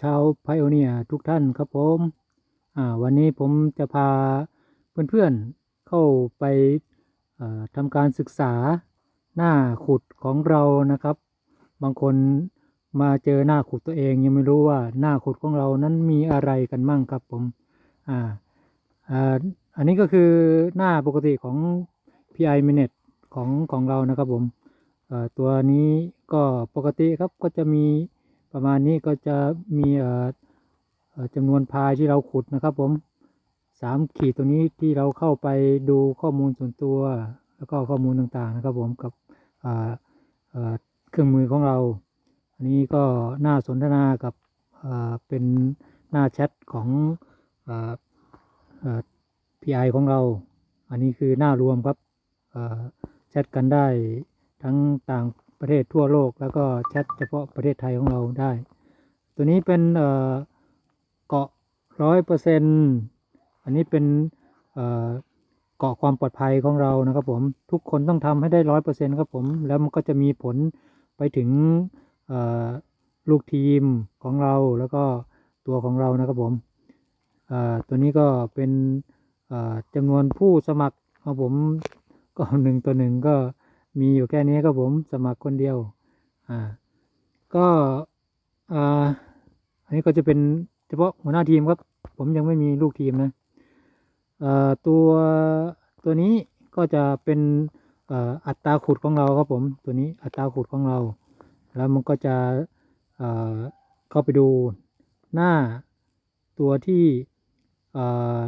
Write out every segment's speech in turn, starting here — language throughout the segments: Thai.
ชาวไพโอเนียทุกท่านครับผมวันนี้ผมจะพาเพื่อนๆเข้าไปทำการศึกษาหน้าขุดของเรานะครับ บางคนมาเจอหน้าขุดตัวเองยังไม่รู้ว่าหน้าขุดของเรานั้นมีอะไรกันมั่งครับผมอ่าอันนี้ก็คือหน้าปกติของ PI m i n u t e ของของเรานะครับผมตัวนี้ก็ปกติครับก็จะมี ประมาณนี้ก็จะมีจำนวนพายที่เราขุดนะครับ ผมสามขีดตัวนี้ที่เราเข้าไปดูข้อมูลส่วนตัว แล้วก็ข้อมูลต่างๆนะครับ ผมกับเครื่องมือของเรา อันนี้ก็หน้าสนทนากับเป็นหน้าแชทของอ่าเอ่อ PI ของเรา อันนี้คือหน้ารวมครับแชทกันได้ทั้งต่าง ประเทศทั่วโลก แล้วก็แชทเฉพาะประเทศไทยของเราได้ ตัวนี้เป็นเกาะร้อยเปอร์เซ็นอันนี้เป็นเกาะความปลอดภัยของเรานะครับผมทุกคนต้องทำให้ได้ร้อยเปอร์เซ็นครับผมแล้วมันก็จะมีผลไปถึงลูกทีมของเราแล้วก็ตัวของเรานะครับผมตัวนี้ก็เป็นจำนวนผู้สมัครของผมก็หนึ่งต่อหนึ่งก็ มีอยู่แค่นี้ครับผมสมัครคนเดียว อ่า ก็อ่าอันนี้ก็จะเป็นเฉพาะหัวหน้าทีมครับ ผมยังไม่มีลูกทีมนะอ่อตัวตัวนี้ก็จะเป็นอ่ออัตราขุดของเราครับผม ตัวนี้อัตราขุดของเรา แล้วมันก็จะเอ่อเข้าไปดูหน้าตัวที่อ่อ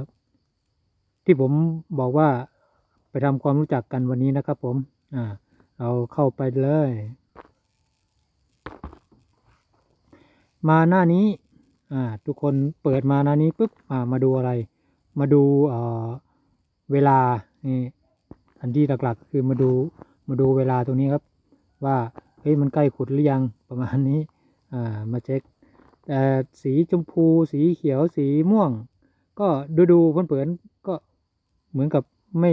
ที่ผมบอกว่าไปทำความรู้จักกันวันนี้นะครับผม อ่าเราเข้าไปเลย มาหน้านี้อ่าทุกคนเปิดมาหน้านี้ปุ๊บอ่ามาดูอะไร มาดูเอ่อเวลานี่อันที่หลักๆคือมาดูมาดูเวลาตรงนี้ครับ ว่าเฮ้ยมันใกล้ขุดหรือยังประมาณนี้อ่ามาเช็คแต่สีชมพูสีเขียวสีม่วง ก็ดูดูๆเผินๆก็เหมือนกับไม่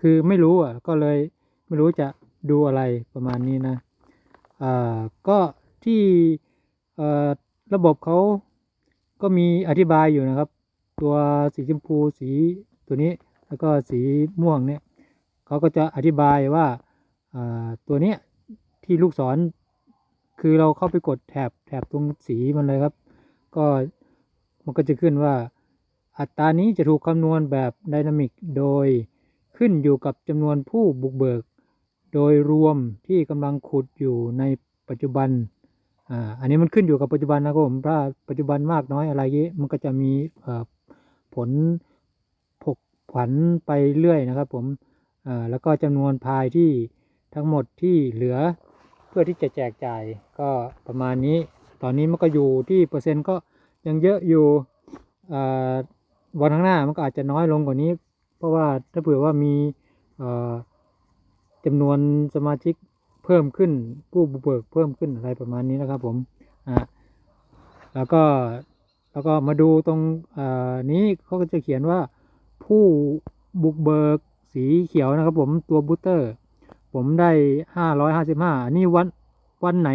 คือไม่รู้อะ ก็เลยไม่รู้จะดูอะไรประมาณนี้นะอ่าก็ที่อ่อระบบเขาก็มีอธิบายอยู่นะครับ ตัวสีชมพูสีตัวนี้แล้วก็สีม่วงเนี่ยเขาก็จะอธิบายว่าอ่าตัวเนี้ยที่ลูกศร คือเราเข้าไปกดแถบแถบตรงสีมันเลยครับ ก็มันก็จะขึ้นว่าอัตรานี้จะถูกคำนวณแบบไดนามิกโดย ขึ้นอยู่กับจำนวนผู้บุกเบิก โดยรวมที่กำลังขุดอยู่ในปัจจุบันอ่าอันนี้มันขึ้นอยู่กับปัจจุบันนะครับผมถ้าปัจจุบันมากน้อยอะไรเยอะมันก็จะมีเอ่อผลผกผันไปเรื่อยนะครับผมอ่าแล้วก็จำนวนพายที่ทั้งหมดที่เหลือเพื่อที่จะแจกจ่ายก็ประมาณนี้ ตอนนี้มันก็อยู่ที่เปอร์เซ็นต์ก็ยังเยอะอยู่อ่าวันข้างหน้ามันก็อาจจะน้อยลงกว่านี้ เพราะว่าถ้าเผื่อว่ามีเอ่อจำนวนสมาชิกเพิ่มขึ้น ผู้บุกเบิกเพิ่มขึ้นอะไรประมาณนี้นะครับผมอ่าแล้วก็แล้วก็มาดูตรงนี้เขาก็จะเขียนว่าผู้บุกเบิกสีเขียวนะครับผมตัวบูสเตอร์ ผมได้ห้าร้อยห้าสิบห้านี่วันวันไหน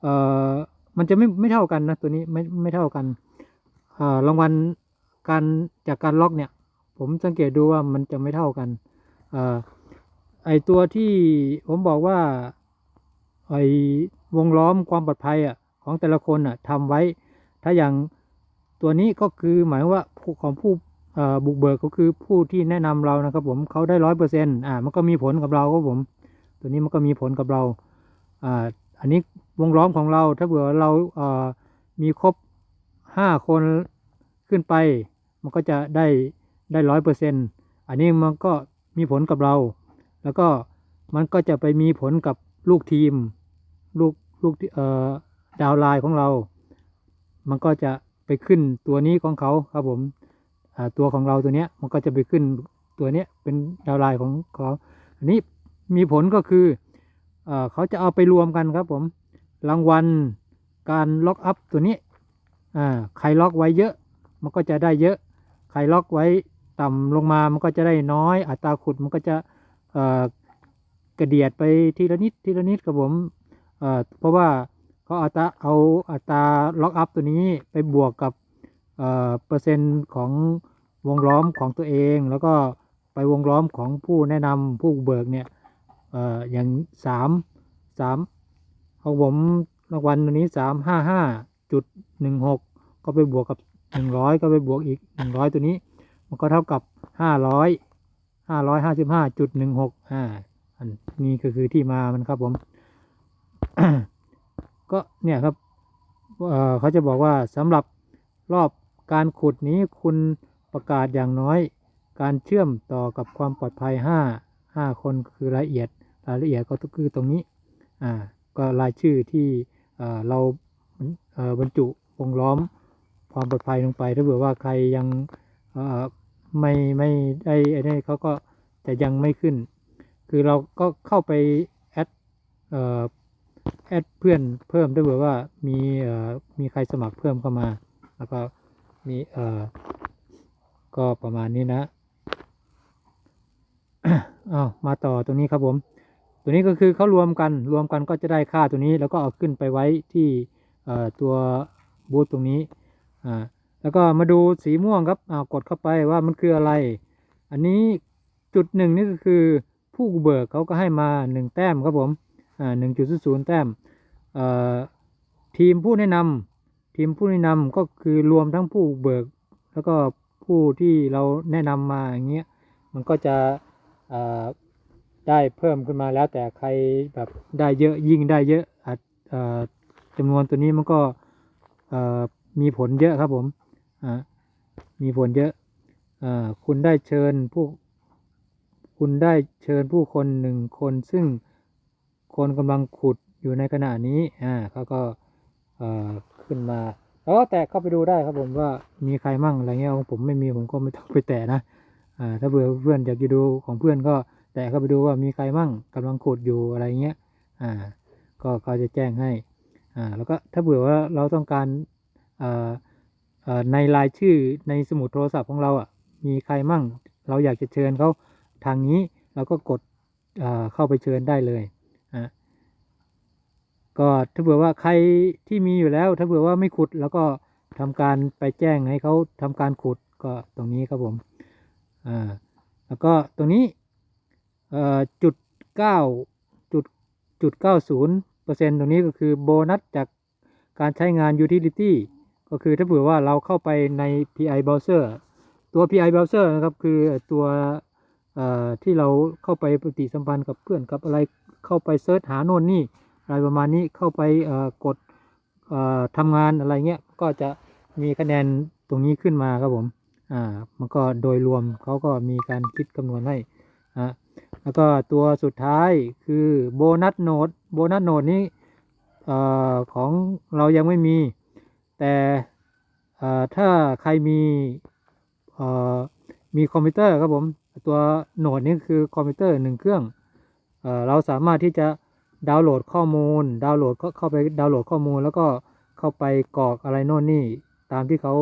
เอ่อมันจะไม่ไม่เท่ากันนะตัวนี้ไม่ไม่เท่ากันรางวัลการจากการล็อกเนี่ย ผมสังเกตดูว่ามันจะไม่เท่ากันอ่อไอตัวที่ผมบอกว่าไอวงล้อมความปลอดภัยอะของแต่ละคนอะทำไว้ ถ้าอย่างตัวนี้ก็คือหมายว่าของผู้บุกเบิกก็คือผู้ที่แนะนำเรานะครับ ผมเขาได้ร้อยเปอร์เซ็นต์อ่ามันก็มีผลกับเราครับผม ตัวนี้มันก็มีผลกับเราอ่าอันนี้วงล้อมของเราถ้าเผื่อเราเอ่อมีครบห้าคนขึ้นไป มันก็จะได้ ได้ร้อยเปอร์เซ็นต์อันนี้มันก็มีผลกับเรา แล้วก็มันก็จะไปมีผลกับลูกทีม ลูกลูกเอ่อดาวไลน์ของเรา มันก็จะไปขึ้นตัวนี้ของเขาครับผมตัวของเราตัวเนี้ยมันก็จะไปขึ้นตัวเนี้ยเป็นดาวไลน์ของเขาอันนี้มีผลก็คือเอเขาจะเอาไปรวมกันครับผมรางวัลการล็อกอัพตัวนี้ใครล็อกไว้เยอะ มันก็จะได้เยอะ ใครล็อกไว้ ต่ำลงมามันก็จะได้น้อย อัตราขุดมันก็จะเอ่อกระเดียดไปทีละนิดทีละนิดครับผมเอ่อเพราะว่าเขาอัตราเอาอัตราล็อกอัพตัวนี้ไปบวกกับเอ่อเปอร์เซ็นต์ของวงล้อมของตัวเอง แล้วก็ไปวงล้อมของผู้แนะนำผู้เบิกเนี่ยเอ่ออย่างสามสามของผมรางวัลตัวนี้สามห้าห้าจุดหนึ่งหกก็ไปบวกกับหนึ่งร้อยก็ไปบวกอีกหนึ่งร้อยตัวนี้ มันก็เท่ากับห้าร้อยห้าร้อยห้าสิบห้าจุดหนึ่งหกอ่าอันนี้ก็คือที่มามันครับผม ก็เนี่ยครับเเขาจะบอกว่าสำหรับรอบการขุดนี้คุณประกาศอย่างน้อย การเชื่อมต่อกับความปลอดภัยห้าห้าคนคือรายละเอียดรายละเอียดก็คือตรงนี้อ่าก็รายชื่อที่เเราเบรรจุวงล้อมความปลอดภัยลงไป ถ้าเผื่อว่าใครยัง ไม่ไม่ได้ไอ้นี่เขาก็จะยังไม่ขึ้น คือเราก็เข้าไปแอดเอ่อแอดเพื่อนเพิ่มถ้าเผื่อว่ามีเอ่อมีใครสมัครเพิ่มเข้ามา แล้วก็มีเอ่อก็ประมาณนี้นะอ้าวมาต่อตรงนี้ครับผม ตัวนี้ก็คือเขารวมกันรวมกันก็จะได้ค่าตัวนี้ แล้วก็เอาขึ้นไปไว้ที่เอ่อตัวบูธตรงนี้อ่า แล้วก็มาดูสีม่วงครับอ่ากดเข้าไปว่ามันคืออะไร อันนี้จุดหนึ่งนี่ก็คือผู้เบิกเขาก็ให้มาหนึ่งแต้มครับผมอ่าหนึ่งจุดศูนย์แต้มเอ่อทีมผู้แนะนำทีมผู้แนะนำก็คือรวมทั้งผู้เบิก แล้วก็ผู้ที่เราแนะนำมาอย่างเงี้ยมันก็จะเอ่อได้เพิ่มขึ้นมาแล้วแต่ใครแบบได้เยอะยิ่งได้เยอะอาจจำนวนตัวนี้มันก็เอ่อมีผลเยอะครับผม มีผลเยอะอคุณได้เชิญผู้คุณได้เชิญผู้คนหนึ่งคน ซึ่งคนกำลังขุดอยู่ในขณะนี้อ่าเขาก็ขึ้นมาแล้วก็แตะเข้าไปดูได้ครับผมว่ามีใครมั่งอะไรเงี้ยของผมไม่มีผมก็ไม่ต้องไปแตะนะอ่าถ้าเบื่อเพื่อนอยากจะดูของเพื่อนก็แตะเข้าไปดูว่ามีใครมั่งกำลังขุดอยู่อะไรเงี้ยอ่าก็เขาจะแจ้งให้อ่าแล้วก็ถ้าเผื่อว่าเราต้องการอ่อเอ่อ ในรายชื่อในสมุดโทรศัพท์ของเราอะมีใครมั่ง เราอยากจะเชิญเขาทางนี้เราก็กดเเข้าไปเชิญได้เลยอะก็ถ้าเผื่อว่าใครที่มีอยู่แล้ว ถ้าเผื่อว่าไม่ขุดแล้วก็ทำการไปแจ้งให้เขาทำการขุดก็ตรงนี้ครับผมอ่าแล้วก็ตรงนี้เอ่อจุดเก้าจุดจุดเก้าศูนย์เปอร์เซ็นต์ตรงนี้ก็คือโบนัสจากการใช้งาน utility ก็คือถ้าเผื่อว่าเราเข้าไปใน PI browser ตัว PI browser นะครับคือตัวที่เราเข้าไปปฏิสัมพันธ์กับเพื่อนกับอะไรเข้าไปเซิร์ชหาโน่นนี่อะไรประมาณนี้เข้าไปกดทำงานอะไรเงี้ยก็จะมีคะแนนตรงนี้ขึ้นมาครับผมอ่ามันก็โดยรวมเขาก็มีการคิดคำนวณให้อะแล้วก็ตัวสุดท้ายคือโบนัสโนดโบนัสโนดนี่ของเรายังไม่มี แต่ถ้าใครมีมีคอมพิวเตอร์ครับผม ตัวโนดนี้คือคอมพิวเตอร์หนึ่งเครื่องเอเราสามารถที่จะดาวน์โหลดข้อมูล ดาวน์โหลดเข้าไปดาวน์โหลดข้อมูล แล้วก็เข้าไปกรอกอะไรโน่นนี่ตามที่เขา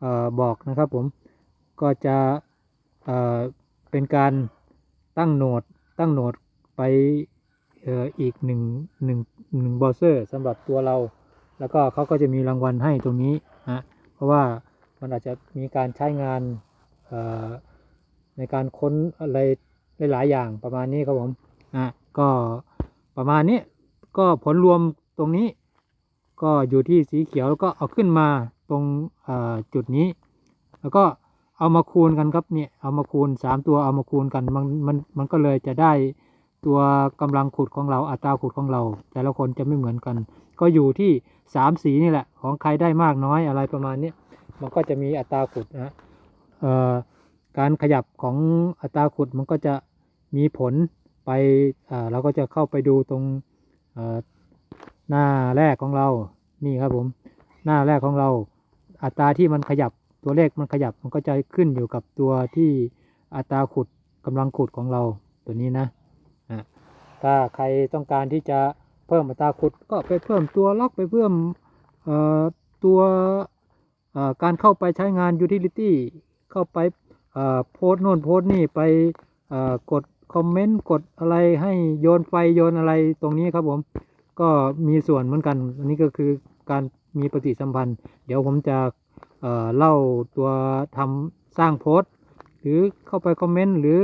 เออบอกนะครับผมก็จะเเป็นการตั้งโหนดตั้งโหนดไปอ,อีกหนึ่งหนึ่งหนึ่งบอเซอร์สำหรับตัวเรา แล้วก็เขาก็จะมีรางวัลให้ตรงนี้นะเพราะว่ามันอาจจะมีการใช้งานในการค้นอะไรหลาย ๆ อย่างประมาณนี้ครับผมอะก็ประมาณนี้ก็ผลรวมตรงนี้ ก็อยู่ที่สีเขียวแล้วก็เอาขึ้นมาตรงจุดนี้ แล้วก็เอามาคูณกันครับเนี่ยเอามาคูณสามตัวเอามาคูณกันมันมันมันก็เลยจะได้ตัวกำลังขุดของเราอัตราขุดของเรา แต่ละคนจะไม่เหมือนกัน ก็อยู่ที่สามสีนี่แหละ ของใครได้มากน้อยอะไรประมาณนี้มันก็จะมีอัตราขุดนะการขยับของอัตราขุดมันก็จะมีผลไปเราก็จะเข้าไปดูตรงหน้าแรกของเรานี่ครับผม หน้าแรกของเรา อัตราที่มันขยับตัวเลขมันขยับมันก็จะขึ้นอยู่กับตัวที่อัตราขุดกำลังขุดของเราตัวนี้นะถ้าใครต้องการที่จะ เพิ่มอัตราขุดก็ไปเพิ่มตัวล็อกไปเพิ่มตัวการเข้าไปใช้งาน utility เข้าไปโพสโน่นโพสนี่ไปกดคอมเมนต์กดอะไรให้โยนไฟโยนอะไรตรงนี้ครับผม ก็มีส่วนเหมือนกัน อันนี้ก็คือการมีปฏิสัมพันธ์ เดี๋ยวผมจะเเล่าตัวทำสร้างโพสหรือเข้าไปคอมเมนต์หรือ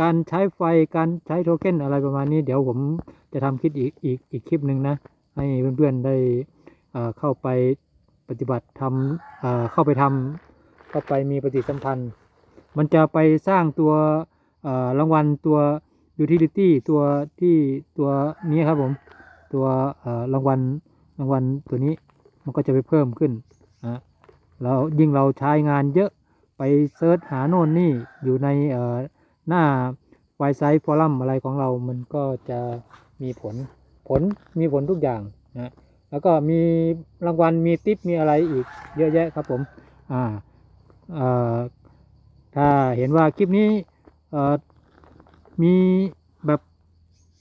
การใช้ไฟการใช้โทเค็นอะไรประมาณนี้ เดี๋ยวผมจะทำคลิปอีกอีกอีกคลิปหนึ่งนะ ให้เพื่อนๆได้เอ่อเข้าไปปฏิบัติทำเเข้าไปทำเข้าไปมีปฏิสัมพันธ์ มันจะไปสร้างตัวรางวัลตัว utility ตัวที่ตัวนี้ครับผม ตัวรางวัลรางวัลตัวนี้มันก็จะไปเพิ่มขึ้นนะแล้วยิ่งเราใช้งานเยอะไปเซิร์ชหาโน่นนี่อยู่ในอ หน้าไวไซต์ฟอรัมอะไรของเรามันก็จะมีผลผลมีผลทุกอย่างนะแล้วก็มีรางวัลมีติปมีอะไรอีกเยอะแยะครับผมอ่าถ้าเห็นว่าคลิปนี้มีแบบ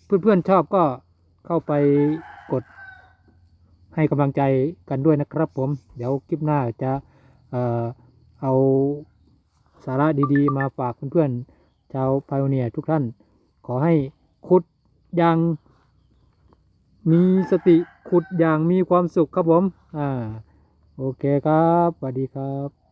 เพื่อนๆชอบก็เข้าไปกดให้กำลังใจกันด้วยนะครับผม เดี๋ยวคลิปหน้าจะเอาสาระดีๆ มาฝากเพื่อนๆ ชาวไพโอเนียทุกท่าน ขอให้ขุดอย่างมีสติขุดอย่างมีความสุขครับผม อ่า โอเคครับสวัสดีครับ